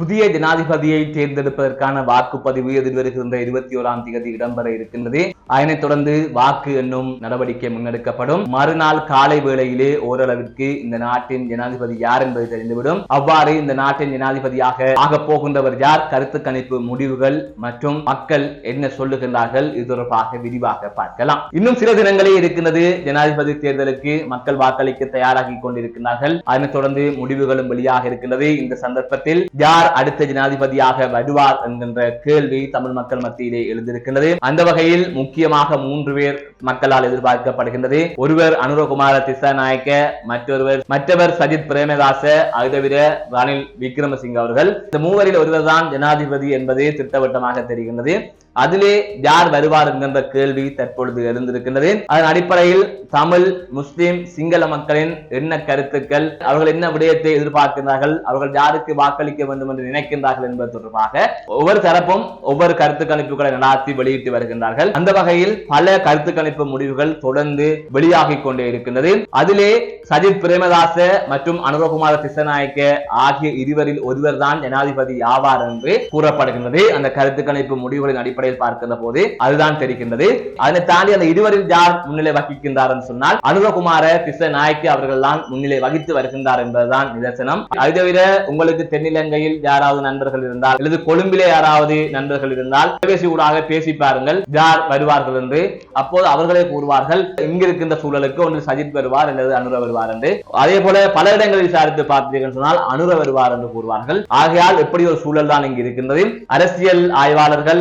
புதிய ஜனாதிபதியை தேர்ந்தெடுப்பதற்கான வாக்குப்பதிவு எதிர்வருகின்ற இருபத்தி ஓராம் தேதி இடம்பெற இருக்கின்றது. அதனைத் தொடர்ந்து வாக்கு என்னும் நடவடிக்கை முன்னெடுக்கப்படும். மறுநாள் காலை வேளையிலே ஓரளவிற்கு இந்த நாட்டின் ஜனாதிபதி யார் என்பது தெரிந்துவிடும். அவ்வாறு இந்த நாட்டின் ஜனாதிபதியாக ஆக போகின்றவர் யார்? கருத்து கணிப்பு முடிவுகள் மற்றும் மக்கள் என்ன சொல்லுகின்றார்கள்? இது தொடர்பாக விரிவாக பார்க்கலாம். இன்னும் சில தினங்களே இருக்கின்றது ஜனாதிபதி தேர்தலுக்கு மக்கள் வாக்களிக்க தயாராகி கொண்டிருக்கிறார்கள் அதனைத் தொடர்ந்து முடிவுகளும் வெளியாக இருக்கின்றது. இந்த சந்தர்ப்பத்தில் யார் அடுத்த ஜனாதிபதியாக வருவார் என்கின்ற கேள்வி தமிழ் மக்கள் மத்தியிலே எழுந்திருக்கின்றது. அந்த வகையில் முக்கியமாக மூன்று பேர் மக்களால் எதிர்பார்க்கப்படுகின்றது. ஒருவர் அனுரகுமார திசாநாயக்க மற்றொருவர் மற்றவர் சஜித் பிரேமதாச அதை தவிர ரணில் விக்ரமசிங்க அவர்கள். இந்த மூவரில் ஒருவர் தான் ஜனாதிபதி என்பது திட்டவட்டமாக தெரிகின்றது. அதிலே யார் வருவார் என்கின்ற கேள்வி தற்பொழுது எழுந்திருக்கின்றது. அதன் அடிப்படையில் தமிழ் முஸ்லிம் சிங்கள மக்களின் என்ன கருத்துக்கள் அவர்கள் என்ன விடயத்தை எதிர்பார்க்கின்றார்கள் அவர்கள் யாருக்கு வாக்களிக்க வேண்டும் என்று நினைக்கின்றார்கள் என்பது தொடர்பாக ஒவ்வொரு தரப்பும் ஒவ்வொரு கருத்து கணிப்புகளை நடாத்தி வெளியிட்டு வருகின்றார்கள். அந்த வகையில் பல கருத்து கணிப்பு முடிவுகள் தொடர்ந்து வெளியாகிக் கொண்டே இருக்கின்றது. அதிலே சஜித் பிரேமதாச மற்றும் அனுரகுமார திசநாயக்க ஆகிய இருவரில் ஒருவர் தான் ஜனாதிபதி ஆவார் என்று கூறப்படுகின்றது. அந்த கருத்து கணிப்பு முடிவுகளின் அடிப்படையில் பார்க்கின்ற போது அதுதான் தெரிகின்றது. அதனை தாண்டி அந்த இருவரில் யார் முன்னிலை வகிக்கின்றார் என்று சொன்னால் அனுரகுமார திசநாயக்க அவர்கள் தான் முன்னிலை வகித்து வருகின்றார் என்பதுதான் நிதர்சனம். அது தவிர உங்களுக்கு தென்னிலங்கையில் யாராவது நண்பர்கள் இருந்தால் அல்லது கொழும்பிலே யாராவது நண்பர்கள் இருந்தால் தொலைபேசி ஊடாக பேசி பாருங்கள் யார் வருவார்கள் என்று. அப்போது அவர்களே கூறுவார்கள் இங்கிருக்கின்ற சூழலுக்கு ஒன்று சஜித் வருவார் அல்லது அனுர வருவார் என்று. அதே போல பல இடங்களில் விசாரித்து பார்த்தீர்கள் சொன்னால் அனுர வருவார் என்று கூறுவார்கள். ஆகையால் எப்படி ஒரு சூழல் தான் இங்கு இருக்கின்றது. அரசியல் ஆய்வாளர்கள்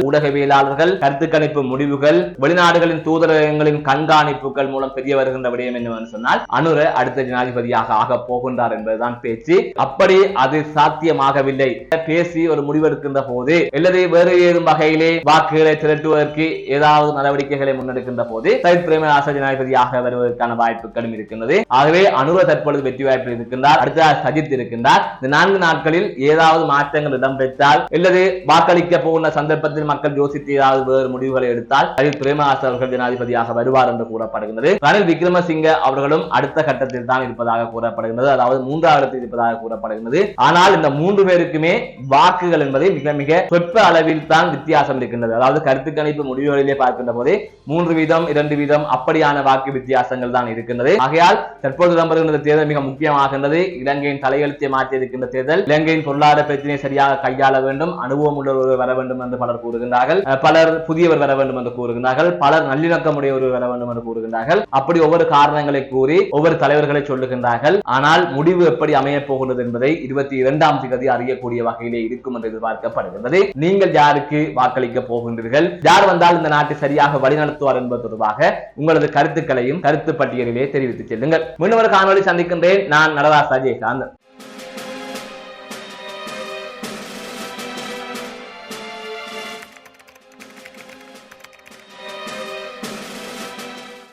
செயலாளர்கள் கருத்து கணிப்பு முடிவுகள் வெளிநாடுகளின் தூதரகங்களின் கண்காணிப்புகள் மூலம் தெரிய வருகின்ற விடயம் என்னவென்று சொன்னால் அனுர அடுத்த ஜனாதிபதியாக ஆக போகின்றார் என்பதுதான் பேச்சு. அப்படி அது சாத்தியமாகவில்லை. பேசி ஒரு முடிவெடுக்கின்ற போது அல்லது வேறு ஏதும் வகையிலே வாக்குகளை திரட்டுவதற்கு ஏதாவது நடவடிக்கைகளை முன்னெடுக்கின்ற போது சயித் பிரேமதாச ஜனாதிபதியாக வருவதற்கான வாய்ப்புகளும் இருக்கின்றது. ஆகவே அனுர தற்பொழுது வெற்றி வாய்ப்பில் இருக்கின்றார். அடுத்ததாக சஜித் இருக்கின்றார். இந்த நான்கு நாட்களில் ஏதாவது மாற்றங்கள் இடம்பெற்றால் அல்லது வாக்களிக்க போகின்ற சந்தர்ப்பத்தில் மக்கள் யோசித்து ஏதாவது வேறு முடிவுகளை எடுத்தால் ரணில் பிரேமதாச அவர்கள் ஜனாதிபதியாக வருவார் என்று கூறப்படுகின்றது. ரணில் விக்ரமசிங்க அவர்களும் அடுத்த கட்டத்தில் தான் இருப்பதாக கூறப்படுகின்றது. அதாவது மூன்றாவது இடத்தில் இருப்பதாக கூறப்படுகின்றது. ஆனால் இந்த மூன்று பேருக்குமே வாக்குகள் என்பது மிக மிக சொற்ப அளவில் தான் வித்தியாசம் இருக்கின்றது. அதாவது கருத்து கணிப்பு முடிவுகளிலே பார்க்கின்ற போது மூன்று வீதம் இரண்டு வீதம் அப்படியான வாக்கு வித்தியாசங்கள் தான் இருக்கின்றது. ஆகையால் தற்போது இடம்பெறுகின்ற தேர்தல் மிக முக்கியமாகின்றது. இலங்கையின் தலையெழுத்தை மாற்றி இருக்கின்ற தேர்தல் இலங்கையின் பொருளாதார பிரச்சனையை சரியாக கையாள வேண்டும் அனுபவம் உள்ளவர்கள் வர வேண்டும் என்று பலர் கூறுகின்றார்கள். பலர் புதியவர் வர வேண்டும் என்று கூறுகின்றார்கள். பலர் நல்லிணக்கம் உடையவர் வர வேண்டும் என்று கூறுகின்றார்கள். அப்படி ஒவ்வொரு காரணங்களை கூறி ஒவ்வொரு தலைவர்களை சொல்லுகின்றார்கள். ஆனால் முடிவு எப்படி அமையப் போகின்றது என்பதை இருபத்தி இரண்டாம் தேதி அறியக்கூடிய வகையிலே இருக்கும் என்று எதிர்பார்க்கப்படுகின்றது. நீங்கள் யாருக்கு வாக்களிக்க போகின்றீர்கள்? யார் வந்தால் இந்த நாட்டை சரியாக வழிநடத்துவார் என்பது தொடர்பாக உங்களது கருத்துக்களையும் கருத்து பட்டியலிலே தெரிவித்து செல்லுங்கள். மீண்டும் ஒரு காணொலி சந்திக்கின்றேன். நான் நடராஜ் அஜயகாந்த்